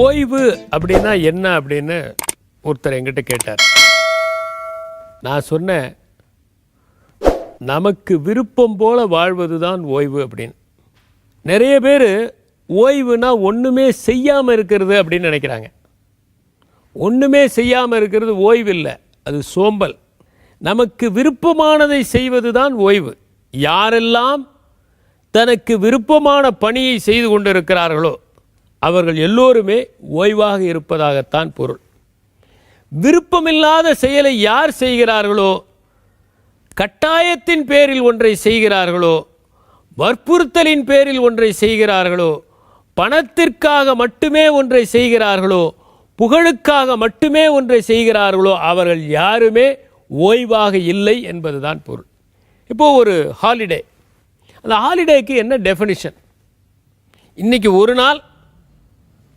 ஓய்வு அப்படின்னா என்ன அப்படின்னு ஒருத்தர் என்கிட்ட கேட்டார். நான் சொன்னேன் நமக்கு விருப்பம் போல வாழ்வது தான் ஓய்வு அப்படின்னு. நிறைய பேர் ஓய்வுனா ஒன்றுமே செய்யாமல் இருக்கிறது அப்படின்னு நினைக்கிறாங்க. ஒன்றுமே செய்யாமல் இருக்கிறது ஓய்வு இல்லை அது சோம்பல். நமக்கு விருப்பமானதை செய்வது தான் ஓய்வு. யாரெல்லாம் தனக்கு விருப்பமான பணியை செய்து கொண்டிருக்கிறார்களோ அவர்கள் எல்லோருமே ஓய்வாக இருப்பதாகத்தான் பொருள். விருப்பமில்லாத செயலை யார் செய்கிறார்களோ கட்டாயத்தின் பேரில் ஒன்றை செய்கிறார்களோ வற்புறுத்தலின் பேரில் ஒன்றை செய்கிறார்களோ பணத்திற்காக மட்டுமே ஒன்றை செய்கிறார்களோ புகழுக்காக மட்டுமே ஒன்றை செய்கிறார்களோ அவர்கள் யாருமே ஓய்வாக இல்லை என்பதுதான் பொருள். இப்போது ஒரு ஹாலிடே அந்த ஹாலிடேக்கு என்ன டெஃபனிஷன் இன்றைக்கி ஒரு நாள்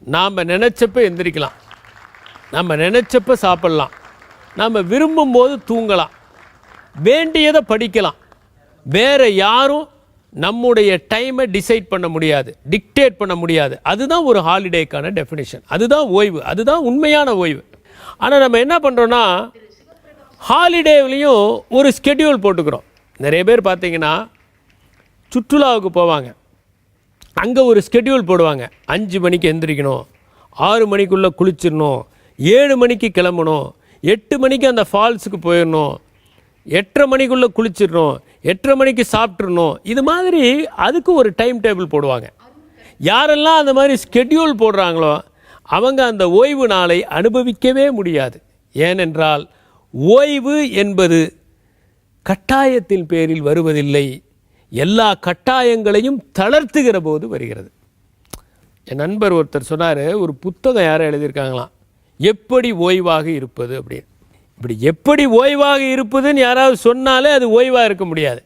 நாம் நினச்சப்ப எந்திரிக்கலாம். நம்ம நினச்சப்ப சாப்பிட்லாம். நம்ம விரும்பும் போது தூங்கலாம். வேண்டியதை படிக்கலாம். வேறு யாரும் நம்முடைய டைமை டிசைட் பண்ண முடியாது. டிக்டேட் பண்ண முடியாது. அதுதான் ஒரு ஹாலிடேக்கான டெஃபினிஷன் அதுதான் ஓய்வு. அதுதான் உண்மையான ஓய்வு. ஆனால் நம்ம என்ன பண்ணுறோன்னா ஹாலிடேவிலையும் ஒரு ஸ்கெடியூல் போட்டுக்கிறோம். நிறைய பேர் பார்த்தீங்கன்னா சுற்றுலாவுக்கு போவாங்க. அங்கே ஒரு ஸ்கெடியூல் போடுவாங்க. அஞ்சு மணிக்கு எந்திரிக்கணும் ஆறு மணிக்குள்ளே குளிச்சிடணும் ஏழு மணிக்கு கிளம்பணும் எட்டு மணிக்கு அந்த ஃபால்ஸுக்கு போயிடணும் எட்டரை மணிக்குள்ளே குளிச்சிடணும் எட்டரை மணிக்கு சாப்பிட்றணும் இது மாதிரி அதுக்கு ஒரு டைம் டேபிள் போடுவாங்க. யாரெல்லாம் அந்த மாதிரி ஸ்கெடியூல் போடுறாங்களோ அவங்க அந்த ஓய்வு நாளை அனுபவிக்கவே முடியாது. ஏனென்றால் ஓய்வு என்பது கட்டாயத்தின் பேரில் வருவதில்லை. எல்லா கட்டாயங்களையும் தளர்த்துகிற போது வருகிறது. என் நண்பர் ஒருத்தர் சொன்னார் ஒரு புத்தகம் யாரும் எழுதியிருக்காங்களாம். எப்படி ஓய்வாக இருப்பது அப்படின்னு. இப்படி எப்படி ஓய்வாக இருப்பதுன்னு யாராவது சொன்னாலே அது ஓய்வாக இருக்க முடியாது.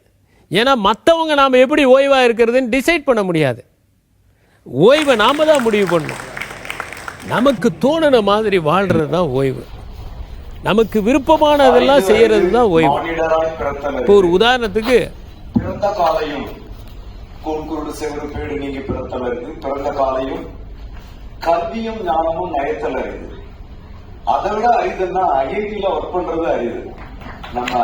ஏன்னா மற்றவங்க நாம் எப்படி ஓய்வாக இருக்கிறதுன்னு டிசைட் பண்ண முடியாது. ஓய்வை நாம் தான் முடிவு பண்ணணும். நமக்கு தோணுன மாதிரி வாழ்கிறது தான் ஓய்வு. நமக்கு விருப்பமானதெல்லாம் செய்கிறது தான் ஓய்வு. இப்போ ஒரு உதாரணத்துக்கு பிறந்த காலையும் கூன்குருடு செவரு நீங்க நீங்கி பிறத்தலருக்கு பிறந்த காலையும் கல்வியும் ஞானமும் நயத்தல் அறிது அதை விட அரிதுன்னா ஐஐடியில ஒர்க் பண்றது அரிது. நம்ம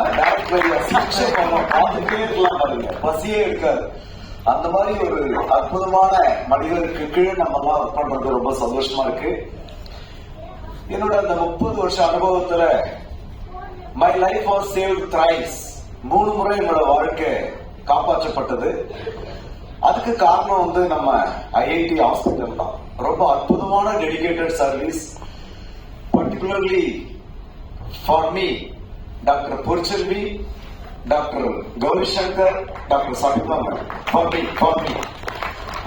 பார்த்துட்டே இருக்கலாம் பாருங்க. பசியே இருக்காது. அந்த மாதிரி ஒரு அற்புதமான மனிதருக்கு கீழே நம்ம எல்லாம் ஒர்க் பண்றது ரொம்ப சந்தோஷமா இருக்கு. என்னோட அந்த முப்பது வருஷ அனுபவத்துல my life was save thrice மூணு முறை என்னோட வாழ்க்கை காப்பாற்றப்பட்டது. அதுக்கு காரணம் வந்து நம்ம ஐஐடி ஹாஸ்பிட்டல் தான். ரொம்ப அற்புதமான dedicated service particularly for me doctor Porselvi doctor Gowri Shankar doctor Sabithaman for me for me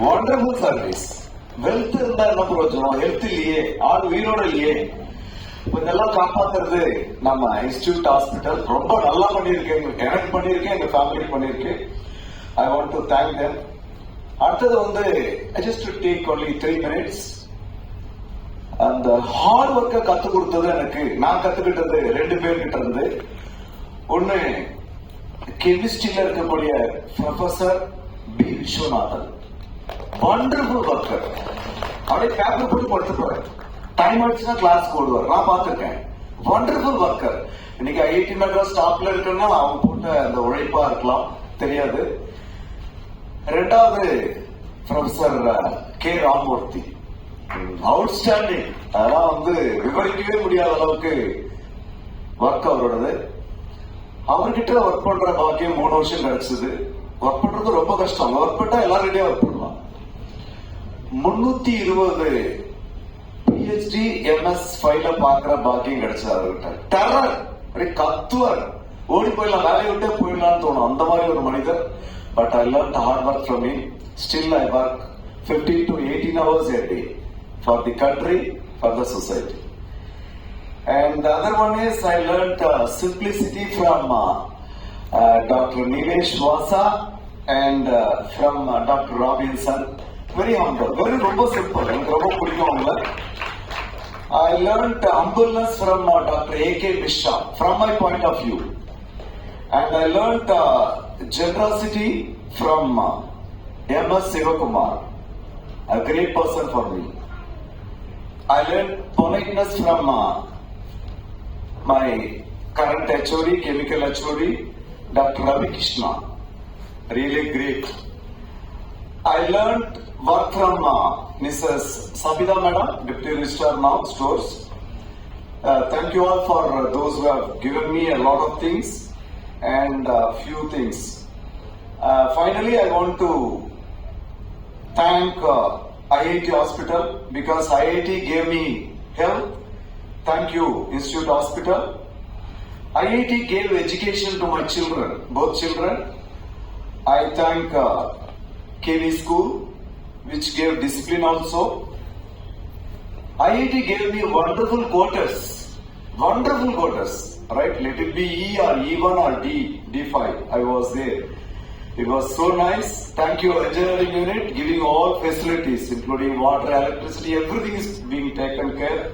wonderful service wealth இருந்தா என்ன பிரயோஜனம்? ஹெல்த் இல்லையே. ஆள் உயிரோட இல்லையே. இதெல்லாம் காப்பாத்துறது. நம்ம இன்ஸ்டியூட் ஹாஸ்பிட்டல் ரொம்ப நல்லா பண்ணிருக்கேன் எனக்கு பண்ணிருக்கேன் எங்க ஃபேமிலி பண்ணிருக்கேன் I want to thank them அடுத்தது வந்து I just to take only three minutes அந்த ஹார்ட் ஒர்க்கை கத்து கொடுத்தது எனக்கு. நான் கத்துக்கிட்டது ரெண்டு பேர்கிட்ட இருந்து. ஒண்ணு கெமிஸ்ட்ரியில இருக்கக்கூடிய professor P Viswanathan. Wonderful worker அப்படியே பேப்பர் போட்டு போறேன். டைம் ஆயிடுச்சுன்னா கிளாஸ் போடுவார். நான் பார்த்திருக்கேன். வண்டர்ஃபுல் ஒர்க்கர் இன்னைக்கு ஐஐடி மெட்ராஸ் டாப்ல இருக்குன்னா அவங்க போட்ட அந்த உழைப்பா இருக்கலாம். தெரியாது. ரெண்டாவது ப்ரொஃபசர் கே ராமூர்த்தி அவுட்ஸ்டாண்டிங் அதெல்லாம் வந்து விவரிக்கவே முடியாத அளவுக்கு ஒர்க் அவரோடது. அவர்கிட்ட ஒர்க் பண்ற பாக்கியம் மூணு வருஷம் கிடைச்சது ஒர்க் பண்றது ரொம்ப கஷ்டம். ஒர்க் பண்ணா எல்லாரும் ஒர்க் பண்ணலாம். முன்னூத்தி இருபது பிஹெச்டி எம்எஸ் ஃபைல பாக்குற பாக்கியம் கிடைச்சது அவர்கிட்ட டெரர் அப்படியே கத்துவார் ஓடி போயிடலாம் வேலையை விட்டே போயிடலாம்னு தோணும் அந்த மாதிரி ஒரு மனிதர் but I learn hard work from me still I work 15 to eighteen hours a day for the country for the society And the other one is I learned uh, simplicity from uh, uh, Dr. Nilesh Vasa and uh, from uh, Dr. Robinson. Very humble, very ரொம்ப simple. எனக்கு ரொம்ப பிடிக்கும் அவங்கள. I learned humbleness from uh, Dr. A.K. Mishra, from my point of view. And I learned uh, generosity from uh, M.S. Sivakumar, a great person for me. I learned politeness from uh, my current HOD, chemical HOD, Dr. Ravi Krishna. Really great. I learned work from uh, Mrs. Sabida Madam, Deputy Registrar now, stores. Uh, thank you all for uh, those who have given me a lot of things and uh, few things. Uh, finally, I want to thank uh, IIT Hospital because IIT gave me help. Thank you, Institute Hospital. IIT gave education to my children, both children. I thank uh, KV School, which gave discipline also. IIT gave me wonderful quarters, wonderful quarters, right? Let it be E or E1 or D, D5. I was there. It was so nice. Thank you, engineering unit, giving all facilities, including water, electricity, everything is being taken care.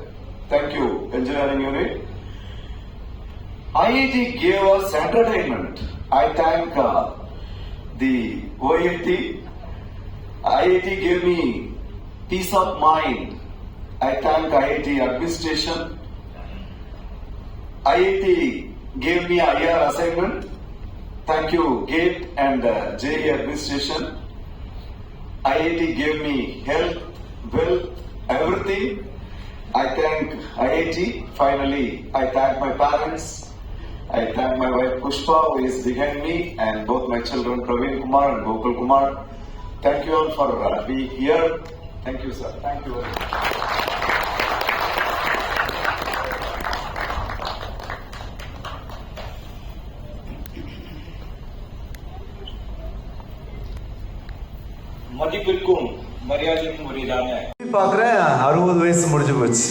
Thank you, engineering unit. IIT gave us entertainment. I thank uh, the OIT. IIT gave me peace of mind. I thank IIT administration. IIT gave me IR assignment. Thank you, GATE and uh, JE administration. IIT gave me health, wealth, everything. I thank IIT. Finally, I thank my parents. I thank my wife Pushpa, who is behind me, and both my children Praveen Kumar and Gokul Kumar. Thank you all for uh, being here. Thank you, sir. Thank you very much. மதிப்பிற்கும் மரியாதைக்கும் உரியதான பார்க்குறேன் அறுபது வயசு முடிஞ்சு போச்சு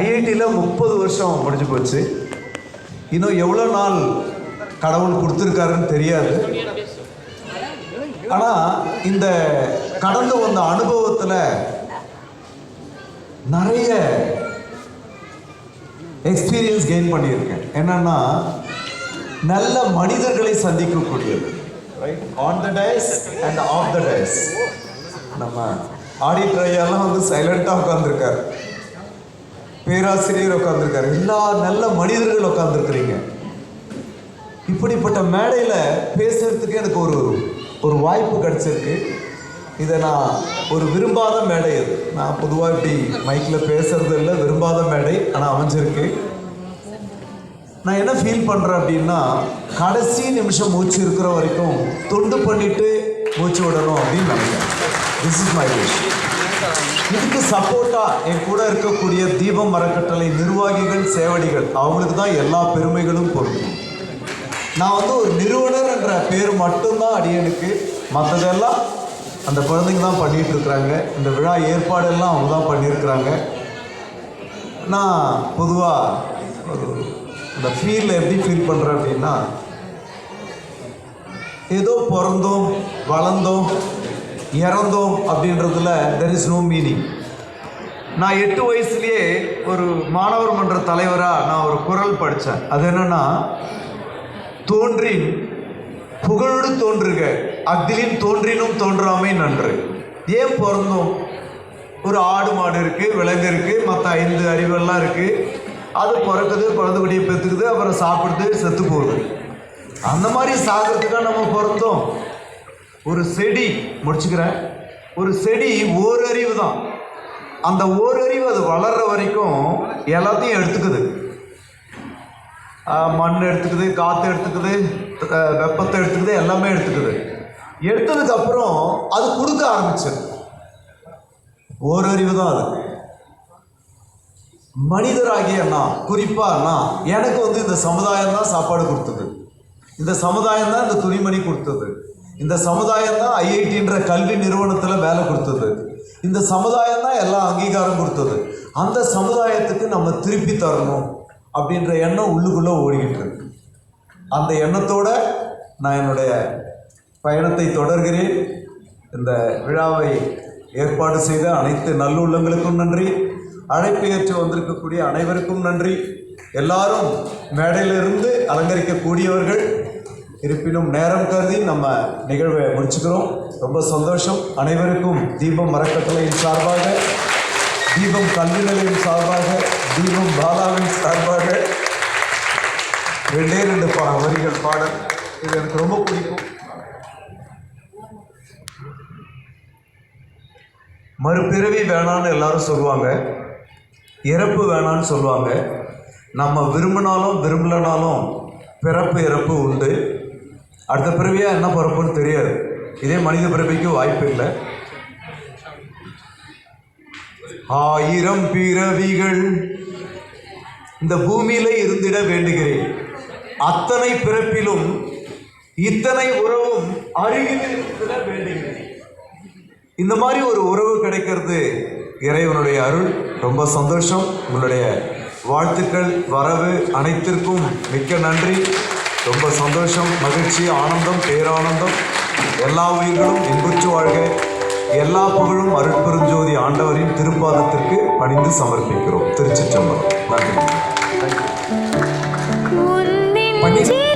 ஐஐடியில் முப்பது வருஷம் முடிஞ்சு போச்சு இன்னும் எவ்வளோ நாள் கடவுள் கொடுத்துருக்காருன்னு தெரியாது ஆனால் இந்த கடந்து வந்த அனுபவத்தில் நிறைய எக்ஸ்பீரியன்ஸ் கெயின் பண்ணியிருக்கேன். என்னன்னா நல்ல மனிதர்களை சந்திக்கக்கூடியது. Right on the days and of the days நம்ம ஆடிட்டர் ஐயாலாம் வந்து சைலண்டாக உட்காந்துருக்காரு பேராசிரியர் உட்காந்துருக்காரு எல்லா நல்ல மனிதர்கள் உட்காந்துருக்குறீங்க இப்படிப்பட்ட மேடையில் பேசுறதுக்கு எனக்கு ஒரு ஒரு வாய்ப்பு கிடைச்சிருக்கு. இதை நான் ஒரு விரும்பாத மேடை இது நான் பொதுவாக இப்படி மைக்கில் பேசுறது இல்லை விரும்பாத மேடை ஆனால் அமைஞ்சிருக்கு. நான் என்ன ஃபீல் பண்ணுறேன் அப்படின்னா கடைசி நிமிஷம் மூச்சு இருக்கிற வரைக்கும் தொண்டு பண்ணிட்டு மூச்சு விடணும் அப்படின்னு நினைக்கிறேன். திஸ் இஸ் மை விஷ் இதுக்கு சப்போர்ட்டாக என் கூட இருக்கக்கூடிய தீபம் மரக்கட்டளை நிர்வாகிகள் சேவடிகள் அவங்களுக்கு தான் எல்லா பெருமைகளும் பொருந்தும். நான் வந்து ஒரு நிறுவனர் என்ற பேர் மட்டும்தான் அடியனுக்கு. மற்றதெல்லாம் அந்த குழந்தைங்க தான் பண்ணிட்டு இருக்கிறாங்க. இந்த விழா ஏற்பாடெல்லாம் அவங்க தான் பண்ணியிருக்கிறாங்க. நான் பொதுவாக ஒரு இந்த ஃபீலில் எப்படி ஃபீல் பண்ணுறேன் அப்படின்னா ஏதோ பிறந்தோம் வளர்ந்தோம் இறந்தோம் அப்படின்றதுல தெர் இஸ் நோ மீனிங் நான் எட்டு வயசுலேயே ஒரு மாணவர் மன்ற தலைவராக நான் ஒரு குரல் படித்தேன். அது என்னன்னா தோன்றின் புகழோடு தோன்றுக. அக்திலின் தோன்றினும் தோன்றாமை நன்று. ஏன் பிறந்தோம்? ஒரு ஆடு மாடு இருக்குது விலங்கு இருக்குது மற்ற ஐந்து அறிவெல்லாம் இருக்குது அது பிறக்குது பிறந்தபடியே பெற்றுக்குது அப்புறம் சாப்பிடுது செத்து போகுது. அந்த மாதிரி சாகிறதுக்காக நம்ம பிறந்தோம். ஒரு செடி முடிச்சுக்கிறேன். ஒரு செடி ஓரறிவு தான் அந்த ஓரறிவு அது வளர்ற வரைக்கும் எல்லாத்தையும் எடுத்துக்குது. மண் எடுத்துக்குது காற்று எடுத்துக்குது வெப்பத்தை எடுத்துக்குது எல்லாமே எடுத்துக்குது. எடுத்ததுக்கப்புறம் அது கொடுக்க ஆரம்பிச்சிரு. ஓரறிவு தான் அது. மனிதராகிய நான் குறிப்பாக நான் எனக்கு வந்து இந்த சமுதாயம் தான் சாப்பாடு கொடுத்தது. இந்த சமுதாயம் தான் இந்த துணிமணி கொடுத்தது. இந்த சமுதாயம் தான் ஐஐடின்ற கல்வி நிறுவனத்தில் வேலை கொடுத்தது. இந்த சமுதாயம் தான் எல்லா அங்கீகாரம் கொடுத்தது. அந்த சமுதாயத்துக்கு நம்ம திருப்பி தரணும். அப்படின்ற எண்ணம் உள்ளுக்குள்ளே ஓடிக்கிட்டு இருக்கு. அந்த எண்ணத்தோட நான் என்னுடைய பயணத்தை தொடர்கிறேன். இந்த விழாவை ஏற்பாடு செய்த அனைத்து நல்லுள்ளங்களுக்கும் நன்றி. அழைப்பு ஏற்று வந்திருக்கக்கூடிய அனைவருக்கும் நன்றி. எல்லாரும் மேடையிலிருந்து அலங்கரிக்கக்கூடியவர்கள். இருப்பினும் நேரம் கருதி நம்ம நிகழ்வை முடிச்சுக்கிறோம். ரொம்ப சந்தோஷம். அனைவருக்கும் தீபம் மரக்கட்டளையின் சார்பாக தீபம் கல்வி நிலையம் சார்பாக தீபம் பாலாவின் சார்பாக ரெண்டே ரெண்டு பா வரிகள் பாடல். இது எனக்கு ரொம்ப பிடிக்கும். மறுபிறவி வேணான்னு எல்லாரும் சொல்லுவாங்க. இறப்பு வேணான்னு சொல்லுவாங்க. நம்ம விரும்பினாலும் விரும்பலனாலும் பிறப்பு இறப்பு உண்டு. அடுத்த பிறவியாக என்ன பிறப்புன்னு தெரியாது. இதே மனித பிறவிக்கு வாய்ப்பு இல்லை. ஆயிரம் பிறவிகள் இந்த பூமியில இருந்திட வேண்டுகிறேன். அத்தனை பிறப்பிலும் இத்தனை உறவும் அருகில் இருந்திட வேண்டுகிறேன். இந்த மாதிரி ஒரு உறவு கிடைக்கிறது. இறைவனுடைய அருள் ரொம்ப சந்தோஷம். உங்களுடைய வாழ்த்துக்கள் வரவு அனைத்திற்கும் மிக்க நன்றி. ரொம்ப சந்தோஷம் மகிழ்ச்சி ஆனந்தம் பேரானந்தம். எல்லா உயிர்களும் இன்புற்று வாழ்க. எல்லா புகழும் அருட்பெருஞ்சோதி ஆண்டவரின் திருப்பாதத்திற்கு பணிந்து சமர்ப்பிக்கிறோம். திருச்சிற்றம்பலம். நன்றி. คุนนิน